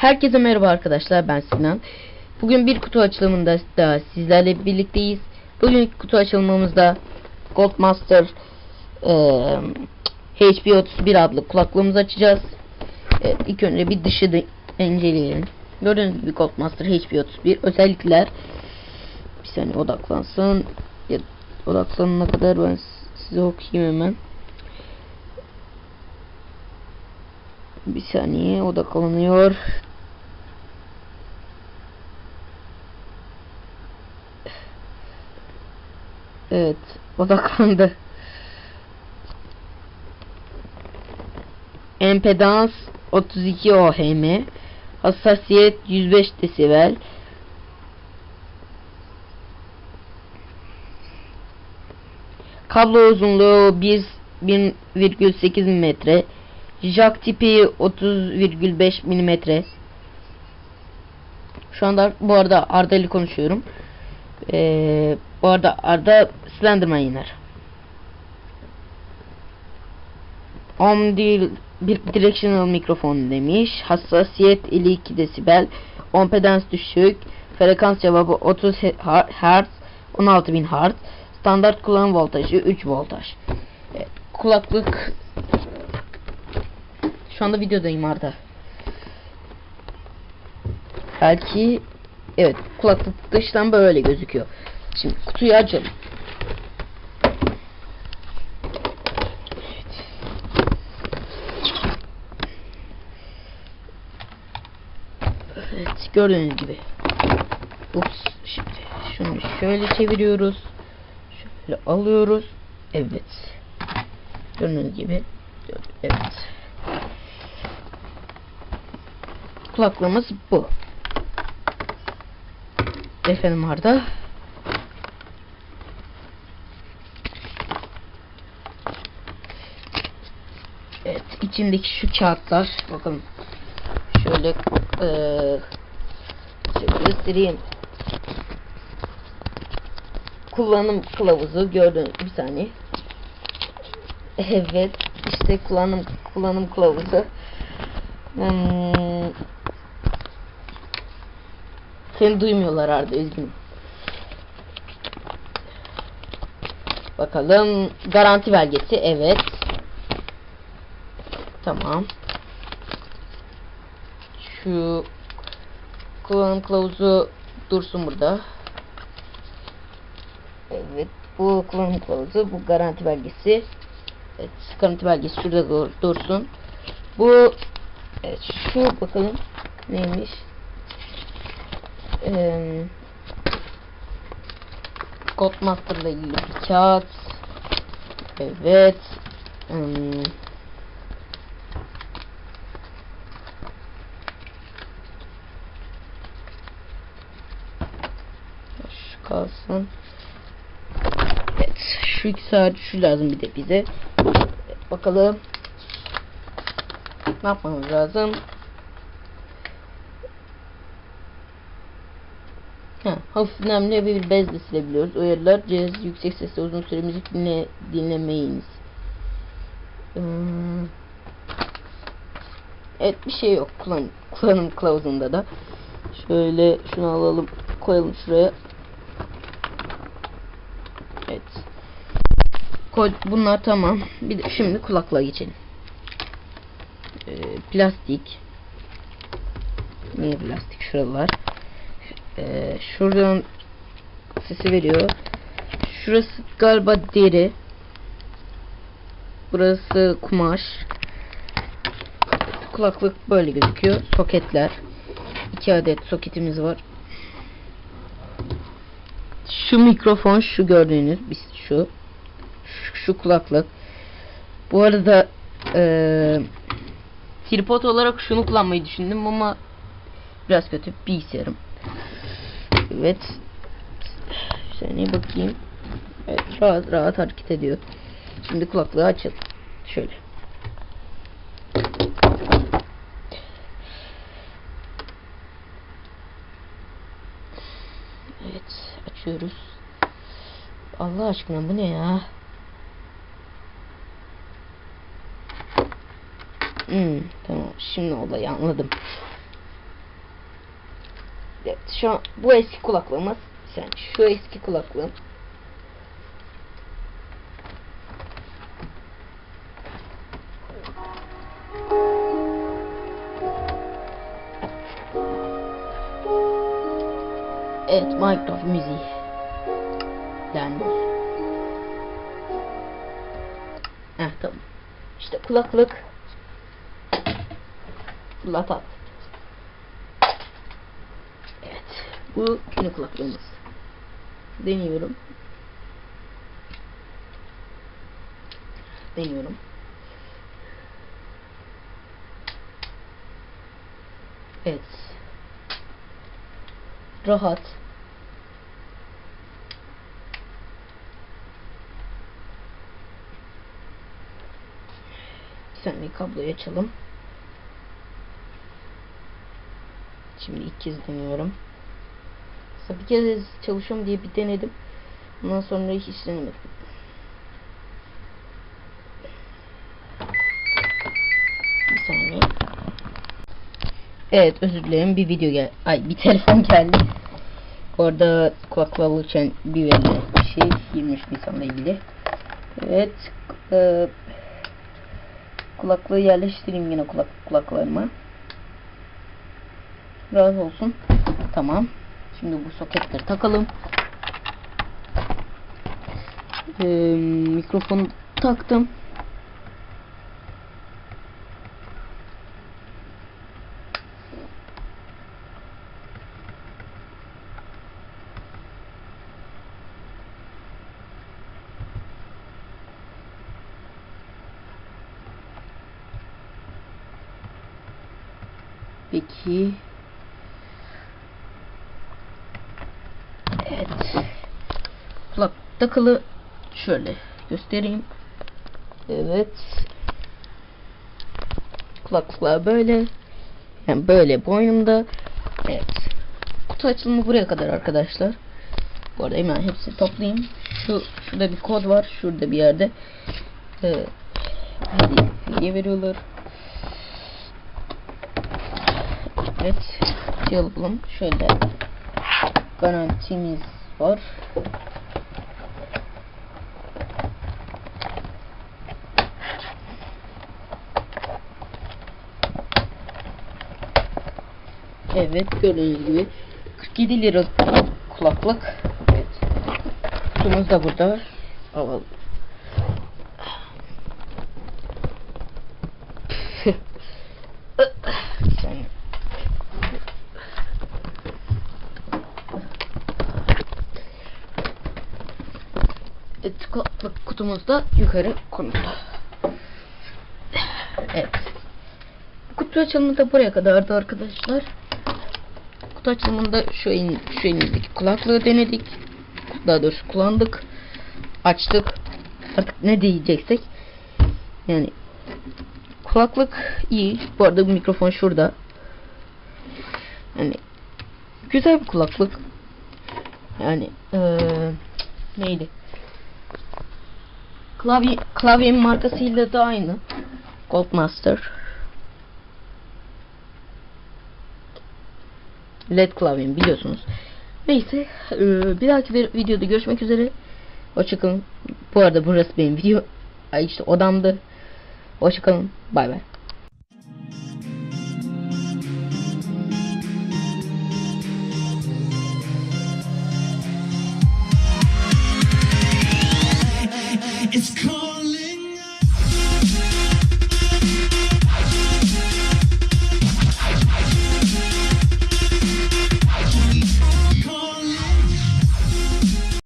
Herkese merhaba arkadaşlar ben Sinan. Bugün bir kutu açılımında da sizlerle birlikteyiz. Bugün kutu açılımımızda Goldmaster eee HP31 adlı kulaklığımızı açacağız. Evet, ilk önce bir dışı da inceleyelim. Gördüğünüz gibi Goldmaster HP31 özellikler bir saniye odaklansın. Ya, odaklanana kadar ben size okuyayım hemen. Bir saniye odaklanıyor. Evet odaklandı. Empedans 32 ohm. Hassasiyet 105 desibel. Kablo uzunluğu 1,8 metre. Jack tipi 30,5 milimetre. Şu anda bu arada Arda ile konuşuyorum. Ee, bu arada Arda Slenderman iner. Om değil bir directional mikrofon demiş. Hassasiyet 52 desibel. Ompedans düşük. Frekans cevabı 30 Hz. 16000 Hz. Standart kullanım voltajı 3 voltaj. Evet, kulaklık şu anda videodayım Arda. Belki evet kulaklık dıştan böyle gözüküyor. Şimdi kutuyu açalım. Evet gördüğünüz gibi. Ups şimdi şunu şöyle çeviriyoruz. Şöyle alıyoruz. Evet. Gördüğünüz gibi. Evet. Kulaklığımız bu. Efendim Arda. Evet içindeki şu kağıtlar bakın şöyle şöyle göstereyim. Kullanım kılavuzu gördüğünüz bir saniye. Evet işte kullanım kullanım kılavuzu. Hmm. Seni duymuyorlar Arda üzgünüm. Bakalım garanti belgesi evet. Tamam. Şu kullanım kılavuzu dursun burada. Evet bu kullanım kılavuzu bu garanti belgesi. Evet garanti belgesi şurada dur, dursun. Bu evet şu bakalım neymiş? Ee, Codemaster'la ilgili bir kağıt. Evet. Hmm. Şu kalsın. Evet. Şu iki saat şu lazım bir de bize. Evet, bakalım. Ne yapmamız lazım? Ha, hafif nemli bir bezle silebiliyoruz. Uyarılar cihaz yüksek sesle uzun süre müzik dinle, dinlemeyiniz. Hmm. Evet bir şey yok kullan, kullanım kılavuzunda da. Şöyle şunu alalım koyalım şuraya. Evet. Bunlar tamam. Bir de şimdi kulaklığa geçelim. Ee, plastik. Niye plastik şuralar? Ee, şuradan sesi veriyor. Şurası galiba deri. Burası kumaş. Kulaklık böyle gözüküyor. Soketler. iki adet soketimiz var. Şu mikrofon şu gördüğünüz biz şu. Şu kulaklık. Bu arada ee, tripod olarak şunu kullanmayı düşündüm ama biraz kötü bilgisayarım. Evet. Bir saniye bakayım. Evet, rahat rahat hareket ediyor. Şimdi kulaklığı açalım. Şöyle. Evet, açıyoruz. Allah aşkına bu ne ya? Hmm, tamam. Şimdi olayı anladım. Evet, şu an bu eski kulaklığımız. Sen şu eski kulaklığım. Evet, Minecraft müziği. Dendi. Heh, tamam. İşte kulaklık. Latat. Evet. Bu yeni kulaklığımız. Deniyorum. Deniyorum. Evet. Rahat. Bir saniye kabloyu açalım. Şimdi ilk kez deniyorum. Mesela bir kez çalışıyorum diye bir denedim. Ondan sonra hiç denemedim. Bir saniye. Evet özür dilerim bir video gel ay bir telefon geldi. Orada kulaklığa ulaşan bir bir şey 23 Nisan'la ilgili. Evet e, kulaklığı yerleştireyim yine kulak kulaklarıma. Rahat olsun. Tamam. Şimdi bu soketleri takalım. Ee, mikrofonu taktım. Peki. Evet. Kulak takılı şöyle göstereyim. Evet. Kulaklıklar böyle. Yani böyle boynumda. Evet. Kutu açılımı buraya kadar arkadaşlar. Bu arada hemen hepsini toplayayım. Şu şurada bir kod var. Şurada bir yerde. Ee, hediye, veriyorlar. Evet. Şey alalım. Şöyle garantimiz var. Evet gördüğünüz gibi 47 lira kulaklık. Evet. Kutumuz da burada. Alalım. Sen Evet, kulaklık kutumuz da yukarı konuldu. Evet. Kutu açılımı da buraya kadardı arkadaşlar. Kutu açılımında şu, el, şu elimizdeki kulaklığı denedik. Daha doğrusu kullandık. Açtık. Artık ne diyeceksek. Yani kulaklık iyi. Bu arada bu mikrofon şurada. Yani güzel bir kulaklık. Yani ee, neydi? Klavye klavyenin markasıyla da aynı. Goldmaster. LED klavyem biliyorsunuz. Neyse e, bir dahaki bir videoda görüşmek üzere. Hoşçakalın. Bu arada burası benim video. Ay işte odamdı. Hoşçakalın. Bay bay.